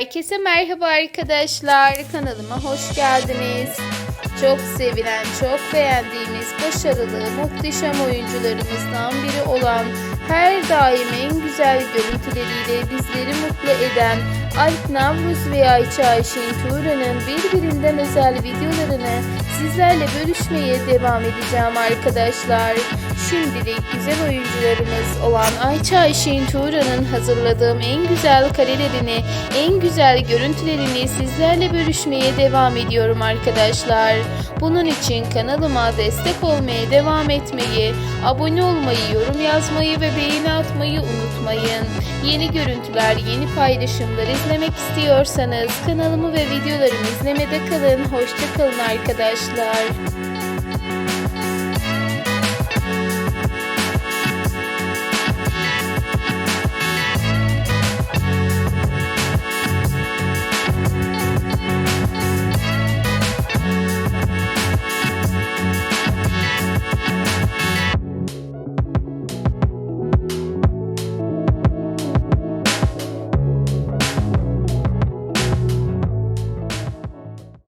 Herkese merhaba arkadaşlar. Kanalıma hoş geldiniz. Çok sevilen, çok beğendiğimiz, başarılı, muhteşem oyuncularımızdan biri olan, her daim en güzel görüntüleriyle bizleri mutlu eden Alp Navruz ve Ayça Ayşin Tuğra'nın birbirinden özel videolarını sizlerle bölüşmeye devam edeceğim arkadaşlar. Şimdilik güzel oyuncularımız olan Ayça Ayşin Tuğra'nın hazırladığım en güzel karelerini, en güzel görüntülerini sizlerle bölüşmeye devam ediyorum arkadaşlar. Bunun için kanalıma destek olmaya devam etmeyi, abone olmayı, yorum yazmayı ve beğeni atmayı unutmayın. Yeni görüntüler, yeni paylaşımlar izlemek istiyorsanız kanalımı ve videolarımı izlemede kalın. Hoşça kalın arkadaşlar.